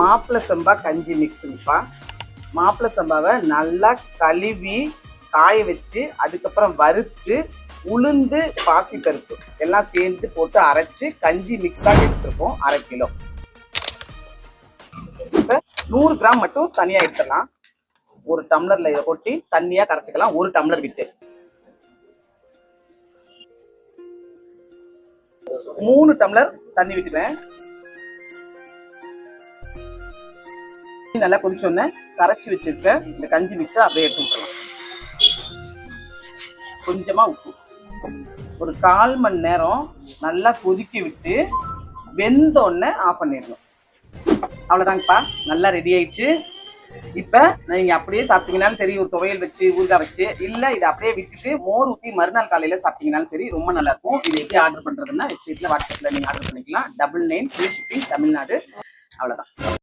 மாப்பிள்ளை சம்பா கஞ்சி மிக்ஸுங்கப்பா மாப்பிள்ளை சம்பாவை நல்லா கழுவி காய வச்சு அதுக்கப்புறம் வறுத்து உளுந்து பாசிப்பருப்பு எல்லாம் சேர்த்து போட்டு அரைச்சி கஞ்சி மிக்ஸாக எடுத்துருக்கோம் அரை கிலோ. இப்போ நூறு கிராம் மட்டும் தனியாக எடுத்துடலாம். ஒரு டம்ளரில் இதை கொட்டி தண்ணியாக கரைச்சிக்கலாம் ஒரு டம்ளர் விட்டு. மூணு டம்ளர் தண்ணி விட்டுவேன் நல்லா கொதிச்சோன்னே கரைச்சி வச்சிருக்க இந்த கஞ்சி மிக்ஸை அப்படியே எடுத்து விட்டுறலாம் கொஞ்சமா உப்பு. ஒரு கால் மணி நேரம் நல்லா கொதிக்க விட்டு வெந்தோடனே ஆஃப் பண்ணிடணும். அவ்வளோதாங்கப்பா நல்லா ரெடி ஆயிடுச்சு. இப்போ நீங்கள் அப்படியே சாப்பிட்டீங்கனாலும் சரி ஒரு துவையல் வச்சு ஊறுகாய் வச்சு இல்லை இதை அப்படியே விட்டுட்டு மோர் ஊற்றி மறுநாள் காலையில் சாப்பிட்டீங்கனாலும் சரி ரொம்ப நல்லா இருக்கும். எப்படி ஆர்டர் பண்ணுறதுன்னா வெப்சைட்டில் வாட்ஸ்அப்பில் நீங்கள் ஆர்டர் பண்ணிக்கலாம். Double nine free shipping Tamil Nadu. அவ்வளோதான்